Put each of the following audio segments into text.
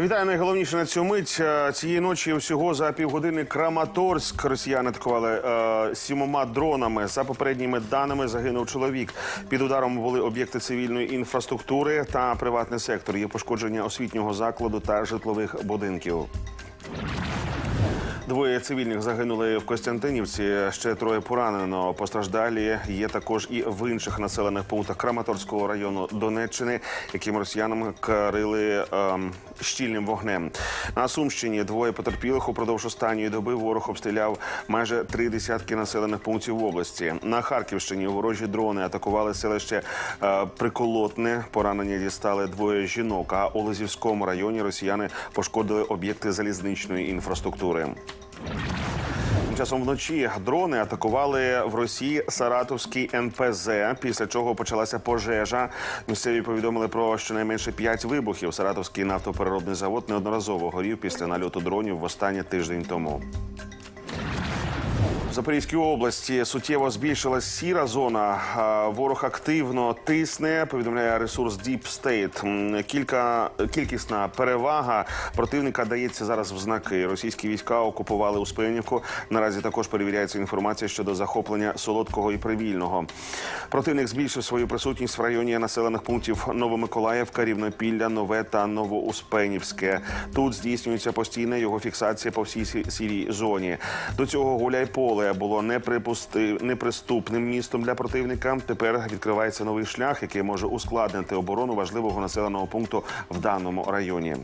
Вітаю найголовніше на цю мить. Е, Цієї ночі всього за півгодини Краматорськ росіяни атакували е, сімома дронами. За попередніми даними загинув чоловік. Під ударом були об'єкти цивільної інфраструктури та приватний сектор. Є пошкодження освітнього закладу та житлових будинків. Двоє цивільних загинули в Костянтинівці. Ще троє поранено. Постраждалі є також і в інших населених пунктах Краматорського району Донеччини, яким росіянам карили ем, щільним вогнем. На Сумщині двоє потерпілих упродовж останньої доби ворог обстріляв майже три десятки населених пунктів в області. На Харківщині ворожі дрони атакували селище е, Приколотне. Поранення дістали двоє жінок. А у Лозівському районі росіяни пошкодили об'єкти залізничної інфраструктури. Часом вночі дрони атакували в Росії Саратовський НПЗ, після чого почалася пожежа. Місцеві повідомили про щонайменше п'ять вибухів. Саратовський нафтопереробний завод неодноразово горів після нальоту дронів в останній тиждень тому. Запорізькій області суттєво збільшилась сіра зона. Ворог активно тисне. Повідомляє ресурс Deep State. Кілька кількісна перевага противника дається зараз в знаки. Російські війська окупували Успенівку. Наразі також перевіряється інформація щодо захоплення солодкого і привільного. Противник збільшив свою присутність в районі населених пунктів Новомиколаївка, Рівнопілля, Нове та Новоуспенівське. Тут здійснюється постійна його фіксація по всій сірій зоні. До цього Гуляйполе було неприпусти... неприступним містом для противника. Тепер відкривається новий шлях, який може ускладнити оборону важливого населеного пункту в даному районі.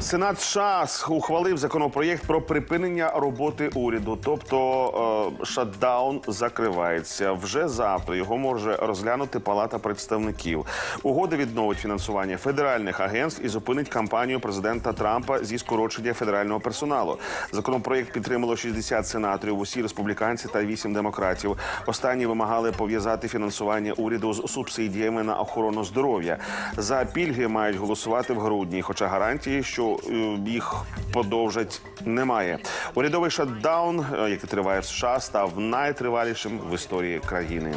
Сенат США ухвалив законопроєкт про припинення роботи уряду, тобто е, шатдаун закривається вже завтра. Його може розглянути Палата представників. Угода відновить фінансування федеральних агентств і зупинить кампанію президента Трампа зі скорочення федерального персоналу. Законопроєкт підтримало 60 сенаторів, усі республіканці та 8 демократів. Останні вимагали пов'язати фінансування уряду з субсидіями на охорону здоров'я. За пільги мають голосувати в грудні, хоча гарантії, що е, їх подовжать, немає. Урядовий шатдаун, е, який триває в США, став найтривалішим в історії країни.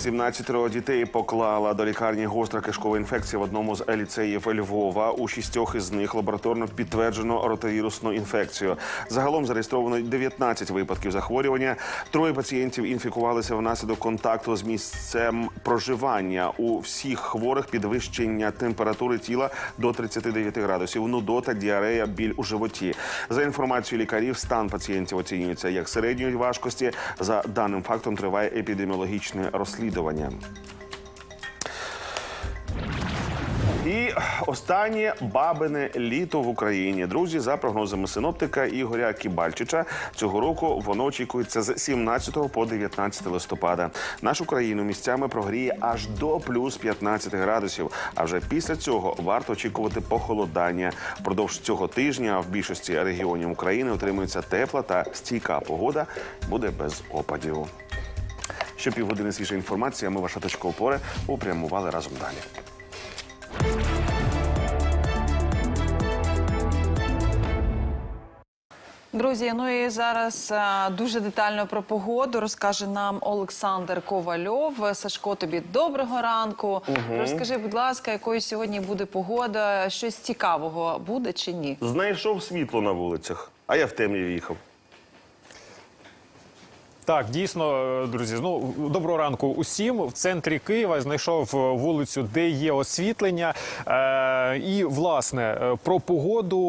17 дітей поклала до лікарні гостра кишкова інфекція в одному з ліцеїв Львова. У шістьох із них лабораторно підтверджено ротовірусну інфекцію. Загалом зареєстровано 19 випадків захворювання. Троє пацієнтів інфікувалися внаслідок контакту з місцем проживання. У всіх хворих підвищення температури тіла до 39 градусів, нудота, діарея, біль у животі. За інформацією лікарів, стан пацієнтів оцінюється як середньої важкості. За даним фактом триває епідеміологічне розслідування. І останнє бабине літо в Україні. Друзі, за прогнозами синоптика Ігоря Кібальчича, цього року воно очікується з 17 по 19 листопада. Нашу країну місцями прогріє аж до плюс 15 градусів. А вже після цього варто очікувати похолодання. Впродовж цього тижня в більшості регіонів України отримується тепла та стійка погода. Буде без опадів. Ще півгодини свіжа інформація. Ми ваша точка опори упрямували разом далі. Друзі, ну і зараз е, дуже детально про погоду розкаже нам Олександр Ковальов. Сашко, тобі доброго ранку. Розкажи, будь ласка, якою сьогодні буде погода? Щось цікавого буде чи ні? Знайшов світло на вулицях, а я в темряві їхав. Так, дійсно, е, друзі, ну доброго ранку усім. В центрі Києва знайшов е, вулицю, де є освітлення. Е, і власне е, про погоду.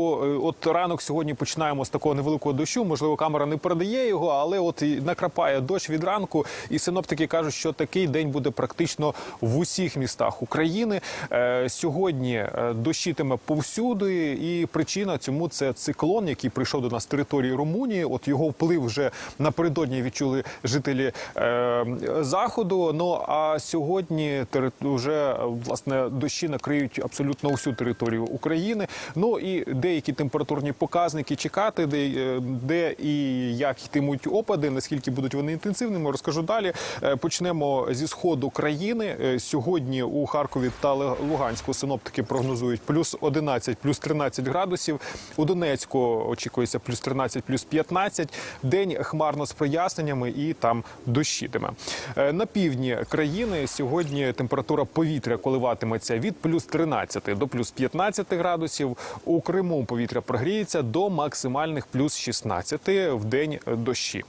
От ранок сьогодні починаємо з такого невеликого дощу. Можливо, камера не передає його, але от накрапає дощ від ранку. І синоптики кажуть, що такий день буде практично в усіх містах України. Е, сьогодні дощитиме повсюди, і причина цьому це циклон, який прийшов до нас з території Румунії. От його вплив вже напередодні відчули жителі е, заходу. Ну а сьогодні вже власне дощі накриють абсолютно усю територію України. Ну і деякі температурні показники чекати, де, е, де і як йтимуть опади, наскільки будуть вони інтенсивними, розкажу далі. Е, Почнемо зі сходу країни. Е, Сьогодні у Харкові та Луганську синоптики прогнозують плюс 11, плюс 13 градусів. У Донецьку очікується плюс 13, плюс 15. День хмарно з проясненням. Проясненнями і там дощитиме. Е, На півдні країни сьогодні температура повітря коливатиметься від плюс 13 до плюс 15 градусів. У Криму повітря прогріється до максимальних плюс 16 в день дощі.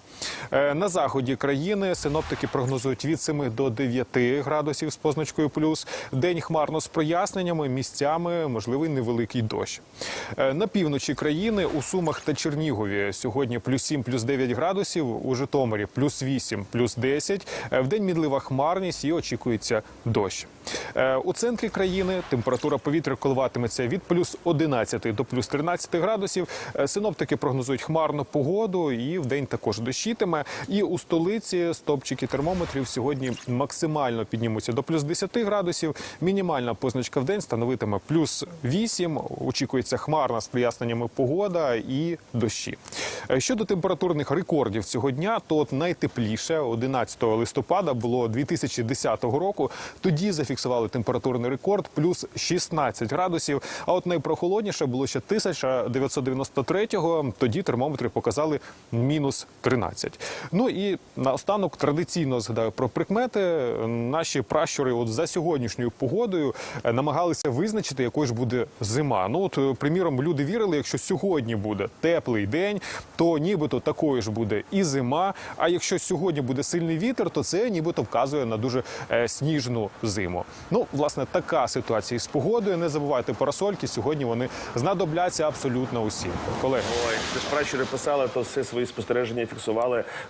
Е, На заході країни синоптики прогнозують від 7 до 9 градусів з позначкою плюс. День хмарно з проясненнями, місцями можливий невеликий дощ. Е, На півночі країни у Сумах та Чернігові сьогодні плюс 7, плюс 9 градусів. У Житомирі плюс 8, плюс 10. Е, В день мідлива хмарність і очікується дощ. У центрі країни температура повітря коливатиметься від плюс 11 до плюс 13 градусів. Синоптики прогнозують хмарну погоду і в день також дощитиме. І у столиці стопчики термометрів сьогодні максимально піднімуться до плюс 10 градусів. Мінімальна позначка в день становитиме плюс 8. Очікується хмарна з проясненнями погода і дощі. Е, Щодо температурних рекордів цього дня, то от найтепліше 11 листопада було 2010 року. Тоді зафіксували температурний рекорд плюс 16 градусів. А от найпрохолодніше було ще 1993-го. Тоді термометри показали мінус 13. Ну і наостанок традиційно згадаю про прикмети. Наші пращури, от за сьогоднішньою погодою, е, намагалися визначити, якою ж буде зима. Ну от, е, приміром, люди вірили, якщо сьогодні буде теплий день, то нібито такою ж буде і зима. А якщо сьогодні буде сильний вітер, то це нібито вказує на дуже е, сніжну зиму. Ну, власне, така ситуація із погодою. Не забувайте парасольки. Сьогодні вони знадобляться абсолютно усім. Колеги. Ой, це ж пращури писали, то все свої спостереження фіксували,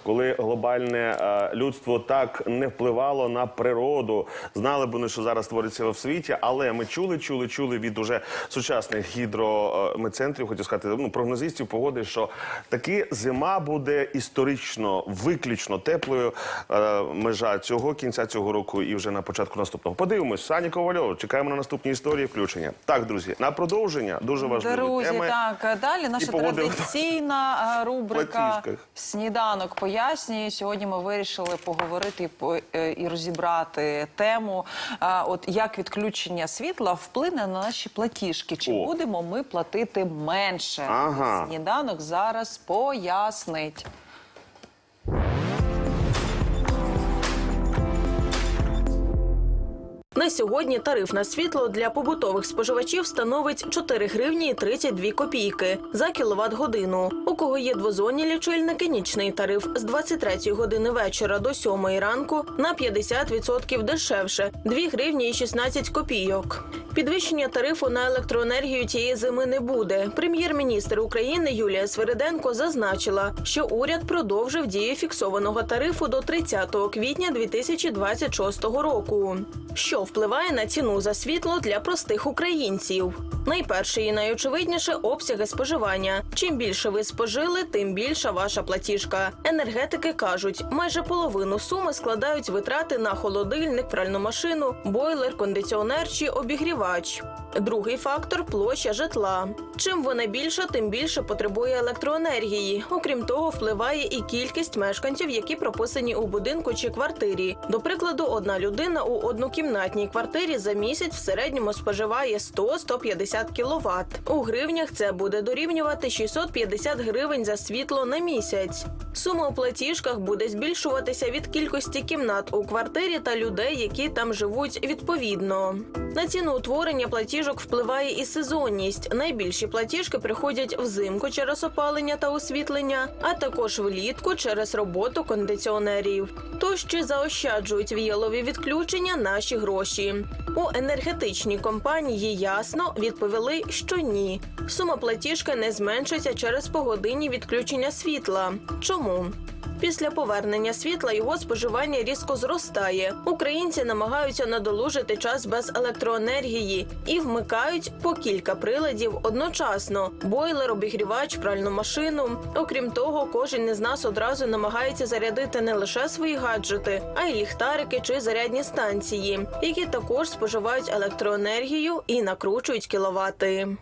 коли глобальне е, людство так не впливало на природу. Знали б вони, що зараз твориться в світі, але ми чули, чули, чули від уже сучасних гідрометцентрів, хотів сказати, ну прогнозистів погоди, що таки зима буде історично виключно теплою. е, межа цього кінця цього року і вже на початку наступного. Подивимось, Сані Ковальов. Чекаємо на наступні історії включення. Так, друзі, на продовження дуже важливі Друзі, теми. так далі наша традиційна е, рубрика Платіжках. Сніданок пояснює. Сьогодні ми вирішили поговорити і е, розібрати тему. От як відключення світла вплине на наші платіжки? Чи О. будемо ми платити менше? Ага. Сніданок зараз пояснить. На сьогодні тариф на світло для побутових споживачів становить 4 гривні і 32 копійки за кіловат годину. У кого є двозонні лічильники, нічний тариф з 23 години вечора до 7 ранку на 50% дешевше 2 гривні і 16 копійок. Підвищення тарифу на електроенергію тієї зими не буде. Прем'єр-міністр України Юлія Свириденко зазначила, що уряд продовжив дію фіксованого тарифу до 30 квітня 2026 року. Що впливає на ціну за світло для простих українців? Найперше і найочевидніше обсяги споживання. Чим більше ви спожили, тим більша ваша платіжка. Енергетики кажуть, майже половину суми складають витрати на холодильник, пральну машину, бойлер, кондиціонер чи обігрівач. Другий фактор площа житла. Чим вона більша, тим більше потребує електроенергії. Окрім того, впливає і кількість мешканців, які прописані у будинку чи квартирі. До прикладу, одна людина у однокімнатній квартирі за місяць в середньому споживає 100-150 кВт. У гривнях це буде дорівнювати 650 гривень за світло на місяць. Сума у платіжках буде збільшуватися від кількості кімнат у квартирі та людей, які там живуть відповідно. На ціну утворення платіжок впливає і сезонність. Найбільші платіжки приходять взимку через опалення та освітлення, а також влітку через роботу кондиціонерів. Тож чи заощаджують віялові відключення наші гроші? У енергетичній компанії ясно відповіли, що ні. Сума платіжки не зменшиться через погодинні відключення світла. Чому? Після повернення світла його споживання різко зростає. Українці намагаються надолужити час без електроенергії і вмикають по кілька приладів одночасно: бойлер, обігрівач, пральну машину. Окрім того, кожен із нас одразу намагається зарядити не лише свої гаджети, а й ліхтарики чи зарядні станції, які також споживають електроенергію і накручують кіловати.